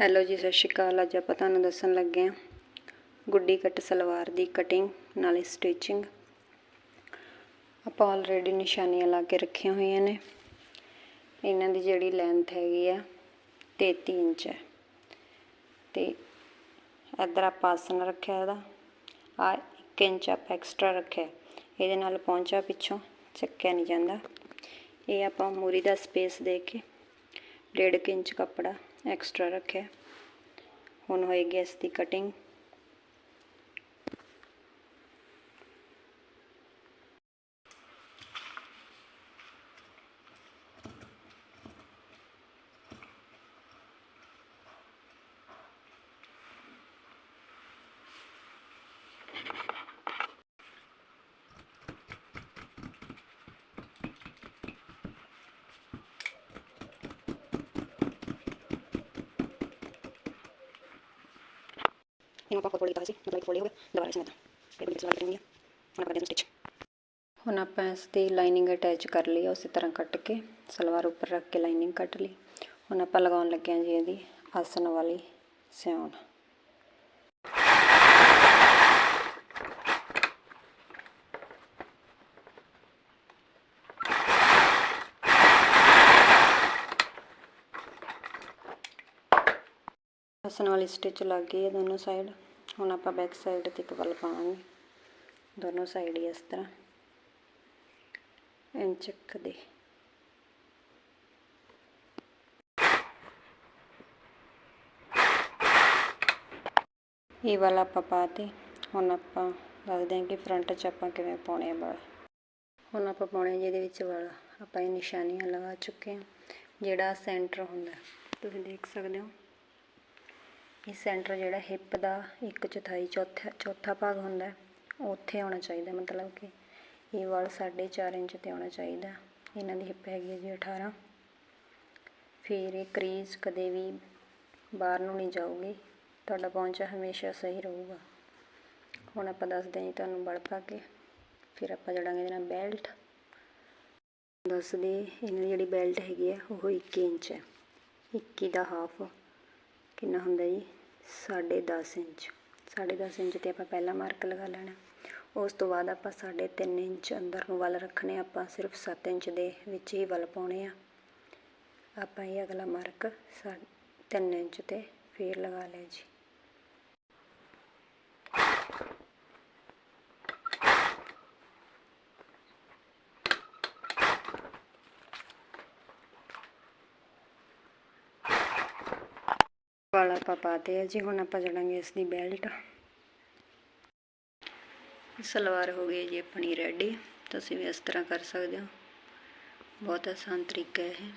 Hello ਜੀ, ਸਤਿ ਸ਼੍ਰੀ ਅਕਾਲ। ਅੱਜ ਆਪਾਂ ਤੁਹਾਨੂੰ ਦੱਸਣ ਲੱਗੇ ਹਾਂ ਗੁੱਡੀ ਕੱਟ ਸਲਵਾਰ ਦੀ ਕਟਿੰਗ ਨਾਲੇ ਸਟਿਚਿੰਗ ਆਪਾਂ ਆਲਰੇਡੀ ਨਿਸ਼ਾਨੀਆਂ ਲਾ ਕੇ ਰੱਖੀਆਂ ਹੋਈਆਂ ਨੇ। ਇਹਨਾਂ ਦੀ ਜਿਹੜੀ ਲੈਂਥ ਹੈਗੀ ਆ 33 ਇੰਚ ਹੈ। ਤੇ ਇੱਧਰ ਆਪਾਂ ਆਸਨ ਰੱਖਿਆ ਇਹਦਾ। ਆ 1 ਇੰਚ ਆਪਾਂ ਐਕਸਟਰਾ ਰੱਖਿਆ। ਇਹਦੇ ਨਾਲ ਪਹੁੰਚਾ ਪਿੱਛੋਂ, ਚੱਕਿਆ ਨਹੀਂ ਜਾਂਦਾ। ਇਹ ਆਪਾਂ ਮੂਰੀ ਦਾ ਸਪੇਸ ਦੇ ਕੇ, ਡੇਢ ਕੁ ਇੰਚ ਕੱਪੜਾ ਐਕਸਟਰਾ ਰੱਖਿਆ। ਹੁਣ ਹੋਏਗੀ ਇਸ ਦੀ ਕਟਿੰਗ ਇਹਨੂੰ ਆਪਾਂ ਫੋਲਡ ਕੀਤਾ ਸੀ, ਮਤਲਬ ਫੋਲਡ ਹੋ ਗਿਆ, ਦੁਬਾਰਾ ਇਸ ਨਾਲ ਫਿਰ ਵੀ ਸਲਵਾਰ ਕਰਨੀ ਹੈ ਹੁਣ ਆਪਾਂ ਕਰਦੇ ਸਟਿਚ ਹੁਣ ਆਪਾਂ ਇਸ ਦੀ ਲਾਈਨਿੰਗ ਅਟੈਚ ਕਰ ਲਈ ਆ, ਉਸੇ ਤਰ੍ਹਾਂ ਕੱਟ ਕੇ, ਸਲਵਾਰ ਉੱਪਰ ਰੱਖ ਕੇ ਲਾਈਨਿੰਗ ਕੱਟ ਲਈ। ਹੁਣ ਆਪਾਂ ਲਗਾਉਣ ਲੱਗੇ ਹਾਂ ਜੀ ਇਹਦੀ ਆਸਨ ਵਾਲੀ ਸਿਉਣ। ਆਸਨ ਵਾਲੀ ਸਟਿਚ ਲੱਗ ਗਈ ਹੈ ਦੋਨੋਂ ਸਾਈਡ ਹੁਣ ਆਪਾਂ ਬੈਕ ਸਾਈਡ ਤੇ ਇੱਕ ਵੱਲ ਪਾਵਾਂਗੇ। ਦੋਨੋਂ ਸਾਈਡ ਹੀ ਇਸ ਤਰ੍ਹਾਂ। ਇੰਚਕ ਦੇ ਇਹ ਵਾਲਾ ਆਪਾਂ ਪਾਤੇ ਹੁਣ ਆਪਾਂ ਦੱਸਦੇ ਹਾਂ ਕਿ ਫਰੰਟ 'ਚ ਆਪਾਂ ਕਿਵੇਂ ਪਾਉਣੇ ਆ ਵਾਲ। ਹੁਣ ਆਪਾਂ ਪਾਉਣੇ ਜਿਹਦੇ ਵਿੱਚ ਵਾਲ। ਆਪਾਂ ਇਹ ਨਿਸ਼ਾਨੀਆਂ ਲਗਾ ਚੁੱਕੇ ਹਾਂ। ਜਿਹੜਾ ਸੈਂਟਰ ਹੁੰਦਾ। ਤੁਸੀਂ ਦੇਖ ਸਕਦੇ ਹੋ। ਇਹ ਸੈਂਟਰ ਜਿਹੜਾ ਹਿੱਪ ਦਾ ਇੱਕ ਚੌਥਾਈ, ਚੌਥਾ ਚੌਥਾ ਭਾਗ ਹੁੰਦਾ ਉੱਥੇ ਆਉਣਾ ਚਾਹੀਦਾ ਮਤਲਬ ਕਿ ਇਹ ਵਾਲ 4.5 ਇੰਚ ਤੇ ਆਉਣਾ ਚਾਹੀਦਾ ਇਹਨਾਂ ਦੀ ਹਿੱਪ ਹੈਗੀ ਹੈ ਜੀ 18 ਫਿਰ ਇਹ ਕਰੀਜ਼ ਕਦੇ ਵੀ ਬਾਹਰ ਨੂੰ ਨਹੀਂ ਜਾਊਗੀ ਤੁਹਾਡਾ ਪਹੁੰਚਾ ਹਮੇਸ਼ਾ ਸਹੀ ਰਹੂਗਾ। ਹੁਣ ਆਪਾਂ ਦੱਸਦੇ ਹਾਂ ਜੀ ਤੁਹਾਨੂੰ ਬਲ ਪਾ ਕੇ। ਫਿਰ ਆਪਾਂ ਜੜਾਂਗੇ ਇਹਦੇ ਨਾਲ ਬੈਲਟ। ਦੱਸਦੇ ਇਹਨਾਂ ਦੀ ਜਿਹੜੀ ਬੈਲਟ ਹੈਗੀ ਆ ਉਹ 21 ਇੰਚ ਹੈ। 21 ਦਾ ਹਾਫ ਕਿੰਨਾ ਹੁੰਦਾ ਜੀ? 10.5 ਇੰਚ। 10.5 ਇੰਚ ਤੇ ਆਪਾਂ ਪਹਿਲਾ ਮਾਰਕ ਲਗਾ ਲੈਣਾ। ਉਸ ਤੋਂ ਬਾਅਦ ਆਪਾਂ 3.5 ਇੰਚ ਅੰਦਰ ਨੂੰ ਵੱਲ ਰੱਖਣੇ ਆਪਾਂ ਸਿਰਫ 7 ਇੰਚ ਦੇ ਵਿੱਚ ਹੀ ਵੱਲ ਪਾਉਣੇ ਆ। ਆਪਾਂ ਇਹ ਅਗਲਾ ਮਾਰਕ 3 ਇੰਚ ਤੇ ਫੇਰ ਲਗਾ ਲਿਆ ਜੀ। ਵਾਲਾ ਆਪਾਂ ਪਾਤੇ ਆ ਜੀ, ਹੁਣ ਆਪਾਂ ਜੜਾਂਗੇ ਇਸ ਦੀ ਬੈਲਟ ਸਲਵਾਰ ਹੋ ਗਈ ਜੀ ਆਪਣੀ ਰੈਡੀ ਤੁਸੀਂ ਵੀ ਇਸ ਤਰ੍ਹਾਂ ਕਰ ਸਕਦੇ ਹੋ। ਬਹੁਤ ਆਸਾਨ ਤਰੀਕਾ ਹੈ ਇਹ।